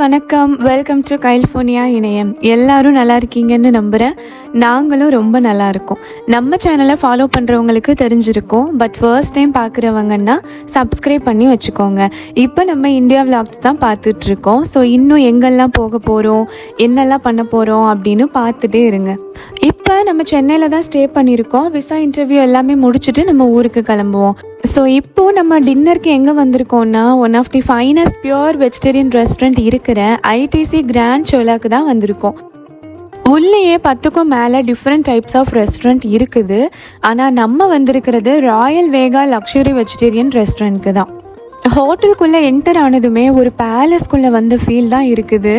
வணக்கம். Welcome to கைல்ஃபோனியா இணையம். எல்லாரும் நல்லா இருக்கீங்கன்னு நம்புகிறேன் நாங்களும் ரொம்ப நல்லா இருக்கோம். நம்ம சேனலை ஃபாலோ பண்ணுறவங்களுக்கு தெரிஞ்சிருக்கும். பட் ஃபர்ஸ்ட் டைம் பார்க்குறவங்கன்னா சப்ஸ்கிரைப் பண்ணி வச்சுக்கோங்க. இப்போ நம்ம இந்தியா விளாக்ஸ் தான் பார்த்துட்ருக்கோம் ஸோ இன்னும் எங்கெல்லாம் போக போகிறோம் என்னெல்லாம் பண்ண போகிறோம் அப்படின்னு பார்த்துட்டே இருங்க. இப்போ நம்ம சென்னையில் தான் ஸ்டே பண்ணியிருக்கோம். விசா இன்டர்வியூ எல்லாமே முடிச்சுட்டு நம்ம ஊருக்கு கிளம்புவோம். ஸோ இப்போது நம்ம டின்னருக்கு எங்கே வந்திருக்கோம்னா one of the finest pure vegetarian restaurant இருக்கிற ஐடிசி கிராண்ட் சோலாக்கு தான் வந்திருக்கோம். உள்ளேயே பத்துக்கும் மேலே டிஃப்ரெண்ட் டைப்ஸ் ஆஃப் ரெஸ்டாரண்ட் இருக்குது. ஆனால் நம்ம வந்திருக்கிறது ராயல் வேகா லக்ஸுரி வெஜிடேரியன் ரெஸ்டாரண்ட்க்கு தான். ஹோட்டலுக்குள்ளே என்டர் ஆனதுமே ஒரு பேலஸ்குள்ளே வந்த ஃபீல் தான் இருக்குது.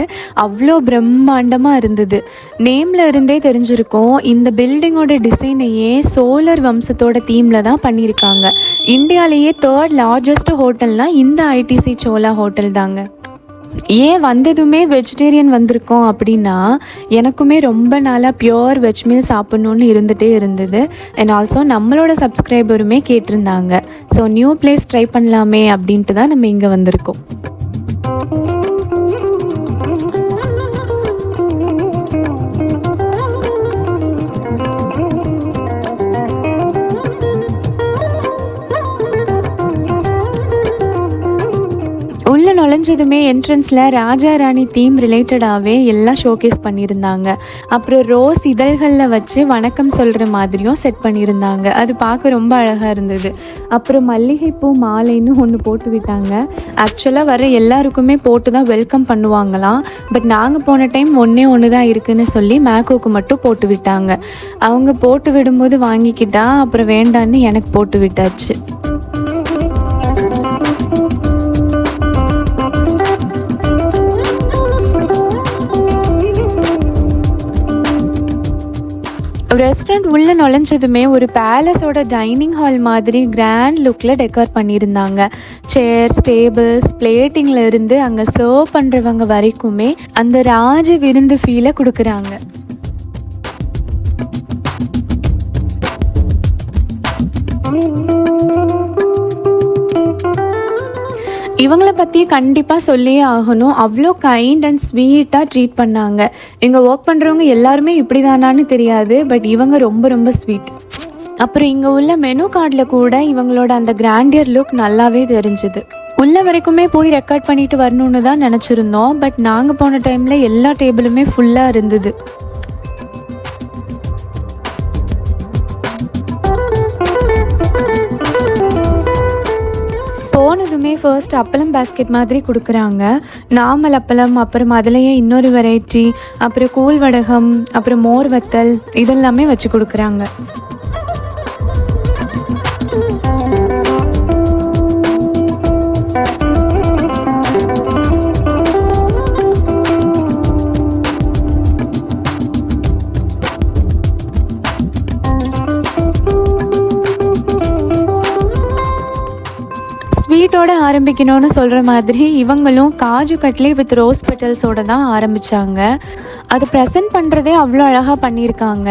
அவ்வளோ பிரம்மாண்டமாக இருந்தது. நேமில் இருந்தே தெரிஞ்சிருக்கும். இந்த பில்டிங்கோட டிசைனையே சோலர் வம்சத்தோட தீமில் தான் பண்ணியிருக்காங்க. இந்தியாலேயே தேர்ட் லார்ஜஸ்ட் ஹோட்டல்னால் இந்த ஐடிசி சோலா ஹோட்டல் தாங்க. ஏன் வந்ததுமே வெஜிடேரியன் வந்திருக்கோம் அப்படின்னா எனக்குமே ரொம்ப நாளாக பியோர் வெஜ் மீல் சாப்பிட்ணுன்னு இருந்துகிட்டே இருந்தது. அண்ட் ஆல்சோ நம்மளோட சப்ஸ்கிரைபருமே கேட்டிருந்தாங்க. ஸோ நியூ பிளேஸ் ட்ரை பண்ணலாமே அப்படின்ட்டு தான் நம்ம இங்கே வந்திருக்கோம். முடிஞ்சதுமே என்ட்ரன்ஸில் ராஜா ராணி தீம் ரிலேட்டடாகவே எல்லாம் ஷோகேஸ் பண்ணியிருந்தாங்க. அப்புறம் ரோஸ் இதழ்களில் வச்சு வணக்கம் சொல்கிற மாதிரியும் செட் பண்ணியிருந்தாங்க. அது பார்க்க ரொம்ப அழகாக இருந்தது. அப்புறம் மல்லிகைப்பூ மாலைன்னு ஒன்று போட்டு விட்டாங்க. ஆக்சுவலாக வர எல்லாருக்குமே போட்டு தான் வெல்கம் பண்ணுவாங்களாம். பட் நாங்கள் போன டைம் ஒன்றே ஒன்று தான் இருக்குன்னு சொல்லி மேக்கோக்கு மட்டும் போட்டு விட்டாங்க. அவங்க போட்டு விடும்போது வாங்கிக்கிட்டா அப்புறம் வேண்டான்னு எனக்கு போட்டு விட்டாச்சு. ரெஸ்டாரண்ட் உள்ளே நுழைஞ்சதுமே ஒரு பேலஸோட டைனிங் ஹால் மாதிரி கிராண்ட் லுக்கில் டெக்கர் பண்ணியிருந்தாங்க. சேர்ஸ் டேபிள்ஸ் பிளேட்டிங்கில் இருந்து அங்கே சர்வ் பண்ணுறவங்க வரைக்குமே அந்த ராஜ விருந்து ஃபீலை கொடுக்குறாங்க. இவங்கள பற்றி கண்டிப்பாக சொல்லியே ஆகணும். அவ்வளோ கைண்ட் அண்ட் ஸ்வீட்டாக ட்ரீட் பண்ணாங்க. இங்கே ஒர்க் பண்ணுறவங்க எல்லாருமே இப்படி தானான்னு தெரியாது பட் இவங்க ரொம்ப ரொம்ப ஸ்வீட் அப்புறம் இங்கே உள்ள மெனு கார்டில் கூட இவங்களோட அந்த கிராண்டியர் லுக் நல்லாவே தெரிஞ்சுது. உள்ள வரைக்குமே போய் ரெக்கார்ட் பண்ணிட்டு வரணும்னு தான் நினச்சிருந்தோம் பட் நாங்கள் போன டைமில் எல்லா டேபிளுமே ஃபுல்லாக இருந்தது. போனதுமே ஃபர்ஸ்ட் அப்பளம் பேஸ்கெட் மாதிரி கொடுக்குறாங்க. நாமல் அப்பளம் அப்புறம் அதுலேயே இன்னொரு வெரைட்டி அப்புறம் கூழ் வடகம் அப்புறம் மோர் வத்தல் இதெல்லாமே வச்சு கொடுக்குறாங்க. ஆரம்பிக்கணும்னு சொல்கிற மாதிரி இவங்களும் காஜு கட்லி வித் ரோஸ் பெட்டல்ஸோட தான் ஆரம்பித்தாங்க அது ப்ரெசென்ட் பண்ணுறதே அவ்வளோ அழகாக பண்ணியிருக்காங்க.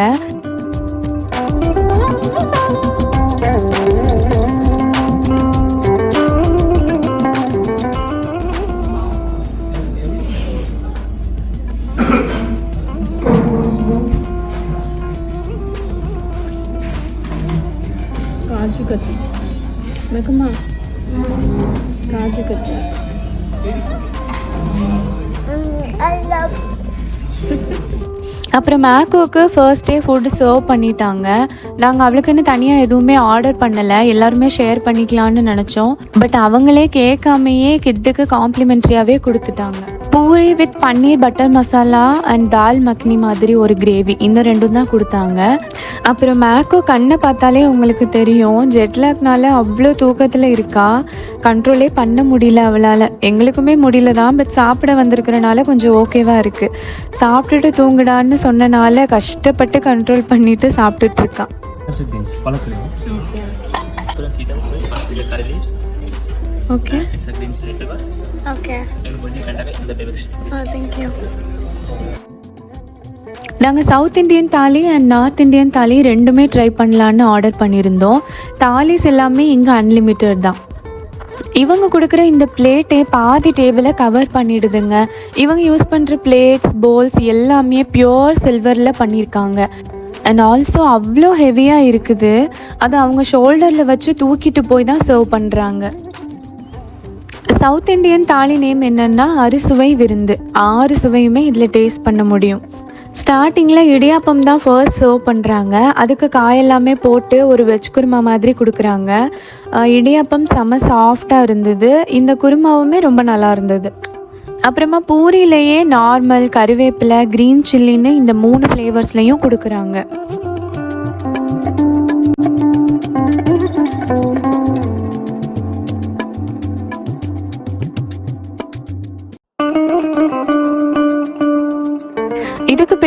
அப்புறம் மேக்கோவுக்கு ஃபர்ஸ்ட் டே ஃபுட்டு சர்வ் பண்ணிட்டாங்க. நாங்கள் அவளுக்குன்னு தனியாக எதுவுமே ஆர்டர் பண்ணலை. எல்லாருமே ஷேர் பண்ணிக்கலான்னு நினச்சோம். பட் அவங்களே கேட்காமையே கிட்டுக்கு காம்ப்ளிமெண்ட்ரியாகவே கொடுத்துட்டாங்க. Puri with paneer butter masala and dal makhani மாதிரி ஒரு கிரேவி இந்த ரெண்டும் தான் கொடுத்தாங்க அப்புறம் மேக்கோ கண்ணை பார்த்தாலே உங்களுக்கு தெரியும் ஜெட்லாக்னால அவ்வளோ தூக்கத்தில் இருக்கா கண்ட்ரோலே பண்ண முடியல அவளால் எங்களுக்குமே முடியல தான் பட் சாப்பிட வந்திருக்கிறனால கொஞ்சம் ஓகேவாக இருக்குது சாப்பிட்டுட்டு தூங்குடான்னு சொன்னனால கஷ்டப்பட்டு கண்ட்ரோல் பண்ணிட்டு சாப்பிட்டுட்டு இருக்கா ஓகே ஓகே நாங்கள் south Indian thali and north Indian thali ரெண்டுமே ட்ரை பண்ணலான்னு ஆர்டர் பண்ணியிருந்தோம். தாலிஸ் எல்லாமே இங்கே அன்லிமிட்டட் தான். இவங்க கொடுக்குற இந்த பிளேட்டே பாதி டேபிளை கவர் பண்ணிடுதுங்க. இவங்க யூஸ் பண்ணுற பிளேட்ஸ் போல்ஸ் எல்லாமே பியோர் சில்வரில் பண்ணியிருக்காங்க. அண்ட் ஆல்சோ அவ்வளோ ஹெவியாக இருக்குது. அது அவங்க ஷோல்டரில் வச்சு தூக்கிட்டு போய் தான் சர்வ் பண்ணுறாங்க சவுத் இந்தியன் தாலி நேம் என்னன்னா அறுசுவை விருந்து. ஆறு சுவையுமே இதில் டேஸ்ட் பண்ண முடியும். ஸ்டார்டிங்கில் இடியாப்பம் தான் ஃபர்ஸ்ட் சர்வ் பண்ணுறாங்க அதுக்கு காயெல்லாமே போட்டு ஒரு வெஜ் குருமா மாதிரி கொடுக்குறாங்க. இடியாப்பம் செம சாஃப்டாக இருந்தது. இந்த குருமாவுமே ரொம்ப நல்லா இருந்தது. அப்புறமா பூரியிலேயே நார்மல் கருவேப்பிலை க்ரீன் சில்லின்னு இந்த மூணு ஃப்ளேவர்ஸ்லேயும் கொடுக்குறாங்க.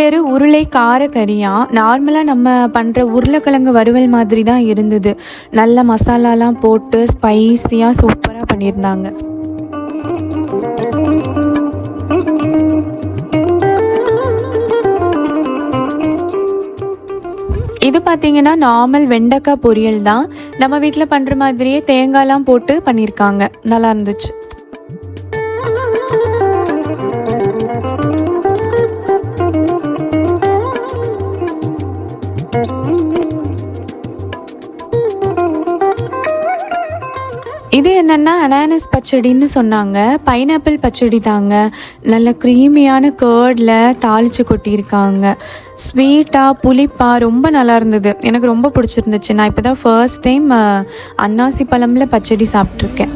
பேர் உருளை கார கறியா நார்மலாக நம்ம பண்ணுற உருளைக்கிழங்கு வறுவல் மாதிரி தான் இருந்தது. நல்ல மசாலாலாம் போட்டு ஸ்பைஸியாக சூப்பராக பண்ணியிருந்தாங்க. இது பார்த்தீங்கன்னா நார்மல் வெண்டைக்காய் பொரியல் தான். நம்ம வீட்டில் பண்ணுற மாதிரியே தேங்காய்லாம் போட்டு பண்ணியிருக்காங்க. நல்லா இருந்துச்சு. என்னன்னா அனானஸ் பச்சடின்னு சொன்னாங்க. பைனாப்பிள் பச்சடி தாங்க. நல்ல க்ரீமியான கேர்டில் தாளித்து கொட்டியிருக்காங்க. ஸ்வீட்டாக புளிப்பாக ரொம்ப நல்லா இருந்தது. எனக்கு ரொம்ப பிடிச்சிருந்துச்சு. நான் இப்போ தான் ஃபர்ஸ்ட் டைம் அன்னாசி பழமில் பச்சடி சாப்பிட்ருக்கேன்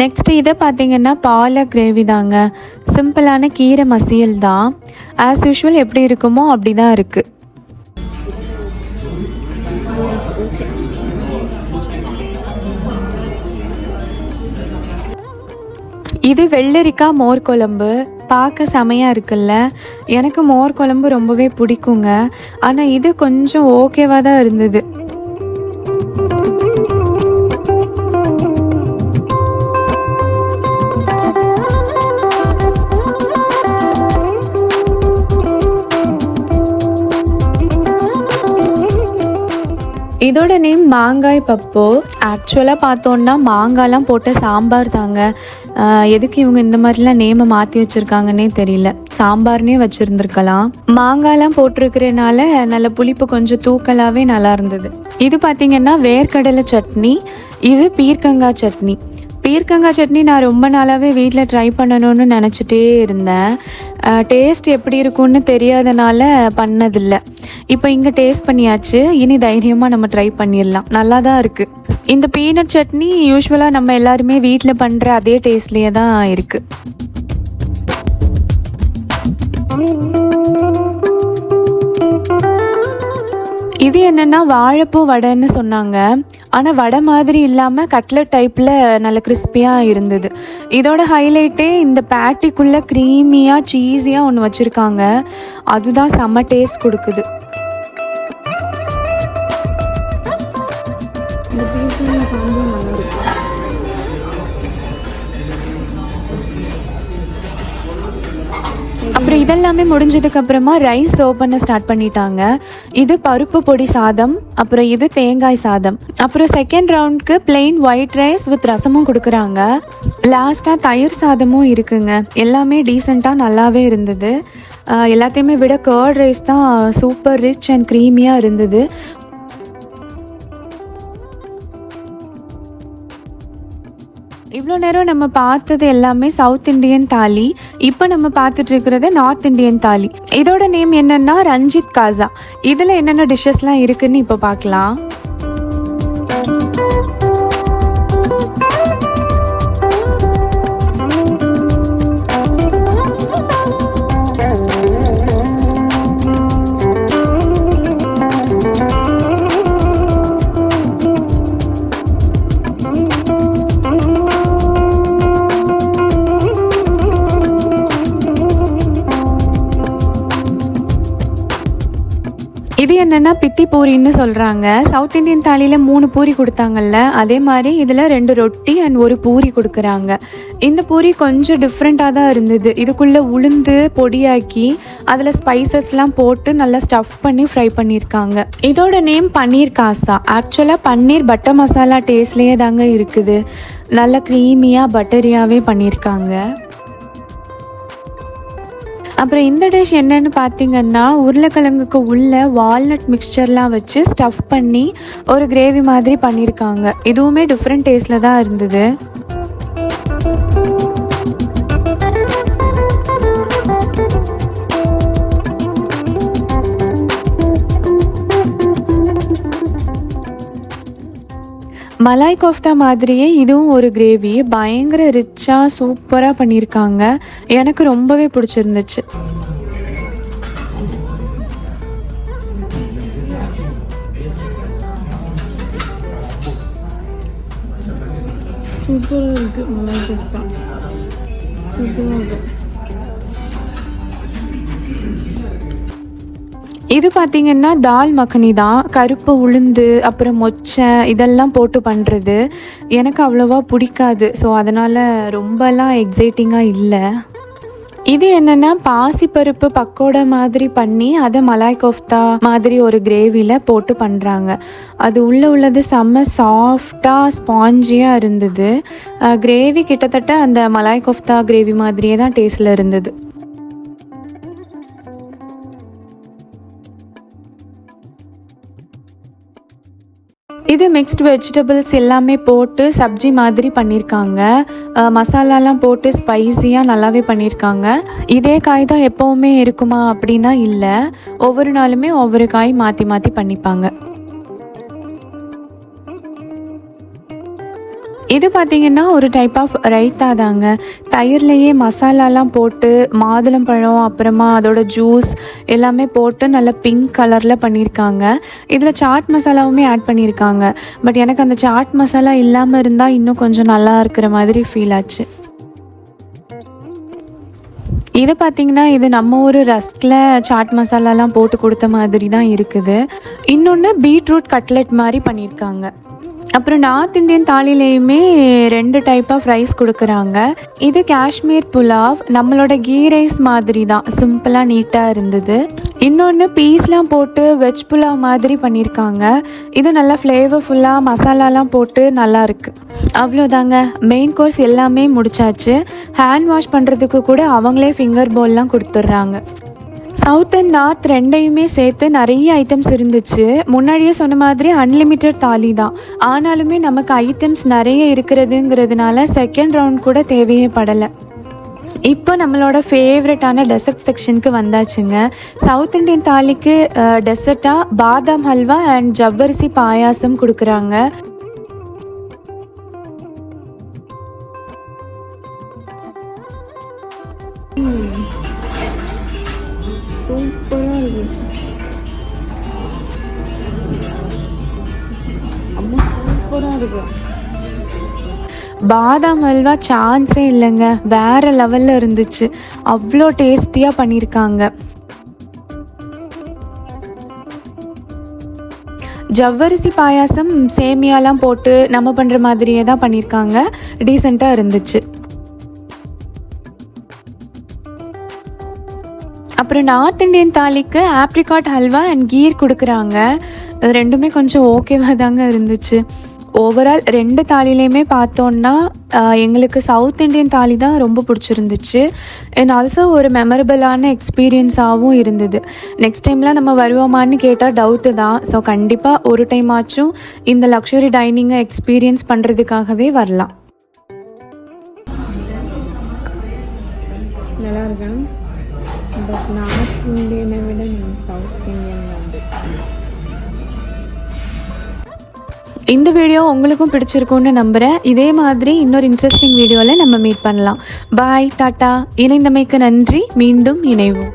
நெக்ஸ்ட் இதை பார்த்தீங்கன்னா பாலக் கிரேவி தாங்க. சிம்பிளான கீரை மசியல் தான். ஆஸ் யூஷுவல் எப்படி இருக்குமோ அப்படி தான் இருக்குது இது வெள்ளரிக்காய் மோர் குழம்பு. பார்க்க செமையாக இருக்குல்ல? எனக்கு மோர் குழம்பு ரொம்பவே பிடிக்குங்க. ஆனால் இது கொஞ்சம் ஓகேவாக தான் இருந்தது. இதோட நேம் மாங்காய் பப்பு. ஆக்சுவலாக பார்த்தோன்னா மாங்காய்லாம் போட்ட சாம்பார் தாங்க. எதுக்கு இவங்க இந்த மாதிரிலாம் நேமை மாற்றி வச்சுருக்காங்கன்னே தெரியல. சாம்பார்னே வச்சுருந்துருக்கலாம். மாங்காய்லாம் போட்டிருக்கிறனால நல்ல புளிப்பு கொஞ்சம் தூக்கலாகவே நல்லா இருந்தது. இது பார்த்திங்கன்னா வேர்க்கடலை சட்னி இது பீர்க்கங்காய் சட்னி. பீர்க்கங்காய் சட்னி நான் ரொம்ப நாளாகவே வீட்டில் ட்ரை பண்ணணும்னு நினச்சிட்டே இருந்தேன். டேஸ்ட் எப்படி இருக்கும்னு தெரியாதனால பண்ணதில்லை. இப்போ இங்கே டேஸ்ட் பண்ணியாச்சு. இனி தைரியமாக நம்ம ட்ரை பண்ணிடலாம். நல்லா தான் இருக்குது இந்த பீனட் சட்னி யூஸ்வலாக நம்ம எல்லாருமே வீட்டில் பண்ணுற அதே டேஸ்ட்லேயே தான் இருக்குது இது என்னென்னா வாழைப்பூ வடைன்னு சொன்னாங்க. ஆனால் வடை மாதிரி இல்லாமல் கட்லட் டைப்பில் நல்ல கிறிஸ்பியாக இருந்தது. இதோட ஹைலைட்டே இந்த பேட்டிக்குள்ளே க்ரீமியாக சீஸியாக ஒன்று வச்சுருக்காங்க. அதுதான் செம்ம டேஸ்ட் கொடுக்குது. அப்புறம் இதெல்லாமே முடிஞ்சதுக்கு அப்புறமா ரைஸ் சர்வ் பண்ண ஸ்டார்ட் பண்ணிட்டாங்க. இது பருப்பு பொடி சாதம் அப்புறம் இது தேங்காய் சாதம். அப்புறம் செகண்ட் ரவுண்ட்க்கு பிளெயின் ஒயிட் ரைஸ் வித் ரசமும் கொடுக்குறாங்க. லாஸ்ட்டாக தயிர் சாதமும் இருக்குங்க. எல்லாமே டீசெண்டாக நல்லாவே இருந்தது. எல்லாத்தையுமே விட கர்ட் ரைஸ் தான் சூப்பர் ரிச் அண்ட் க்ரீமியாக இருந்தது. இவ்வளோ நேரம் நம்ம பார்த்தது எல்லாமே சவுத் இந்தியன் தாலி. இப்போ நம்ம பார்த்துட்டு இருக்கிறது நார்த் இந்தியன் தாலி. இதோட நேம் என்னன்னா ரஞ்சித் காசா. இதில் என்னென்ன டிஷ்ஷஸ்லாம் இருக்குன்னு இப்போ பார்க்கலாம். என்னென்னா பித்தி பூரின்னு சொல்கிறாங்க சவுத் இந்தியன் தாலியில் மூணு பூரி கொடுத்தாங்கல்ல. அதே மாதிரி இதில் ரெண்டு ரொட்டி அண்ட் ஒரு பூரி கொடுக்குறாங்க. இந்த பூரி கொஞ்சம் டிஃப்ரெண்ட்டாக தான் இருந்தது. இதுக்குள்ளே உளுந்து பொடியாக்கி அதில் ஸ்பைசஸ்லாம் போட்டு நல்லா ஸ்டஃப் பண்ணி ஃப்ரை பண்ணியிருக்காங்க. இதோட நேம் பன்னீர் காசா. ஆக்சுவலாக பன்னீர் பட்டர் மசாலா டேஸ்ட்லேயே தாங்க இருக்குது. நல்லா க்ரீமியாக பட்டரியாகவே பண்ணியிருக்காங்க. அப்புறம் இந்த டிஷ் என்னன்னு பார்த்தீங்கன்னா உருளைக்கிழங்குக்கு உள்ள வால்நட் மிக்சர்லாம் வச்சு ஸ்டஃப் பண்ணி ஒரு கிரேவி மாதிரி பண்ணியிருக்காங்க இதுவுமே டிஃப்ரெண்ட் டேஸ்ட்டில் தான் இருந்தது. மலாய் கோஃப்தா மாதிரியே இதுவும் ஒரு கிரேவி பயங்கர ரிச்சாக சூப்பராக பண்ணியிருக்காங்க. எனக்கு ரொம்பவே பிடிச்சிருந்துச்சு. சூப்பராக இருக்குது மலாய் கோஃப்தா. சூப்பராக இருக்குது இது பார்த்தீங்கன்னா தால் மக்கனி தான். கருப்பு உளுந்து அப்புறம் மொச்சை இதெல்லாம் போட்டு பண்ணுறது எனக்கு அவ்வளோவா பிடிக்காது. ஸோ அதனால் ரொம்பலாம் எக்ஸைட்டிங்காக இல்லை. இது என்னென்னா பாசிப்பருப்பு பக்கோடா மாதிரி பண்ணி அதை மலாய் கோஃப்தா மாதிரி ஒரு கிரேவியில் போட்டு பண்ணுறாங்க அது உள்ளே உள்ளது செம்ம சாஃப்டாக ஸ்பாஞ்சியாக இருந்தது. கிரேவி கிட்டத்தட்ட அந்த மலாய் கோஃப்தா கிரேவி மாதிரியே தான் டேஸ்ட்டில் இருந்தது. இது மிக்ஸ்டு வெஜிடபிள்ஸ் எல்லாமே போட்டு சப்ஜி மாதிரி பண்ணியிருக்காங்க மசாலாலாம் போட்டு ஸ்பைஸியாக நல்லாவே பண்ணியிருக்காங்க இதே காய் தான் எப்போவுமே இருக்குமா அப்படின்னா இல்லை. ஒவ்வொரு நாளுமே ஒவ்வொரு காய் மாற்றி மாற்றி பண்ணிப்பாங்க. இது பார்த்தீங்கன்னா ஒரு டைப் ஆஃப் ரைத்தா தாங்க. தயிர்லேயே மசாலாலாம் போட்டு மாதுளம்பழம் அப்புறமா அதோட ஜூஸ் எல்லாமே போட்டு நல்லா பிங்க் கலரில் பண்ணியிருக்காங்க இதில் சாட் மசாலாவுமே ஆட் பண்ணியிருக்காங்க பட் எனக்கு அந்த சாட் மசாலா இல்லாமல் இருந்தால் இன்னும் கொஞ்சம் நல்லா இருக்கிற மாதிரி ஃபீல் ஆச்சு. இது பார்த்தீங்கன்னா இது நம்ம ஒரு ரஸ்கில் சாட் மசாலாலாம் போட்டு கொடுத்த மாதிரி தான் இருக்குது. இன்னொன்று பீட்ரூட் கட்லெட் மாதிரி பண்ணியிருக்காங்க அப்புறம் நார்த் இந்தியன் தாலிலேயுமே ரெண்டு டைப் ஆஃப் ரைஸ் கொடுக்குறாங்க. இது காஷ்மீர் புலாவ் நம்மளோட கீ ரைஸ் மாதிரி தான். சிம்பிளாக நீட்டாக இருந்தது. இன்னொன்று பீஸ்லாம் போட்டு வெஜ் புலாவ் மாதிரி பண்ணியிருக்காங்க இது நல்லா ஃப்ளேவர்ஃபுல்லாக மசாலாலாம் போட்டு நல்லா இருக்கு. அவ்வளோதாங்க. மெயின் கோர்ஸ் எல்லாமே முடிச்சாச்சு. ஹேண்ட் வாஷ் பண்ணுறதுக்கு கூட அவங்களே ஃபிங்கர் போல்லாம் கொடுத்துட்றாங்க. சவுத் அண்ட் நார்த் ரெண்டையுமே சேர்த்து நிறைய ஐட்டம்ஸ் இருந்துச்சு. முன்னாடியே சொன்ன மாதிரி அன்லிமிட்டெட் தாலி தான். ஆனாலுமே நமக்கு ஐட்டம்ஸ் நிறைய இருக்கிறதுங்கிறதுனால செகண்ட் ரவுண்ட் கூட தேவையே படலை. இப்போ நம்மளோட ஃபேவரட்டான டெசர்ட் செக்ஷனுக்கு வந்தாச்சுங்க. சவுத் இண்டியன் தாலிக்கு டெசர்ட்டாக பாதாம் ஹல்வா அண்ட் ஜவ்வரிசி பாயாசம் கொடுக்குறாங்க. சூப்பராக சூப்பராக இருக்குது பாதாம் அல்வா சான்ஸே இல்லைங்க. வேற லெவலில் இருந்துச்சு. அவ்வளோ டேஸ்டியாக பண்ணியிருக்காங்க ஜவ்வரிசி பாயாசம் சேமியாலாம் போட்டு நம்ம பண்ணுற மாதிரியே தான் பண்ணியிருக்காங்க டீசெண்டாக இருந்துச்சு. அப்புறம் நார்த் இந்தியன் தாலிக்கு ஆப்ரிகாட் ஹல்வா அண்ட் கீர் கொடுக்குறாங்க. அது ரெண்டுமே கொஞ்சம் ஓகேவாக தாங்க இருந்துச்சு. ஓவரால் ரெண்டு தாலிலையுமே பார்த்தோன்னா எங்களுக்கு சவுத் இந்தியன் தாலி தான் ரொம்ப பிடிச்சிருந்துச்சு. அண்ட் ஆல்சோ ஒரு மெமரபிளான எக்ஸ்பீரியன்ஸாகவும் இருந்தது. நெக்ஸ்ட் டைம்லாம் நம்ம வருவோமான்னு கேட்டால் டவுட்டு தான். ஸோ கண்டிப்பாக ஒரு டைம் ஆச்சும் இந்த லக்ஸுரி டைனிங்கை எக்ஸ்பீரியன்ஸ் பண்ணுறதுக்காகவே வரலாம். நல்லா இருக்கேன். பட் நார்த் இந்தியனை விட நீங்கள் சவுத் இந்தியன் வந்து இந்த வீடியோ உங்களுக்கும் பிடிச்சிருக்கும்னு நம்புகிறேன் இதே மாதிரி இன்னொரு இன்ட்ரெஸ்டிங் வீடியோவில் நம்ம மீட் பண்ணலாம். பாய் டாட்டா இணைந்தமைக்கு நன்றி. மீண்டும் இணைவோம்.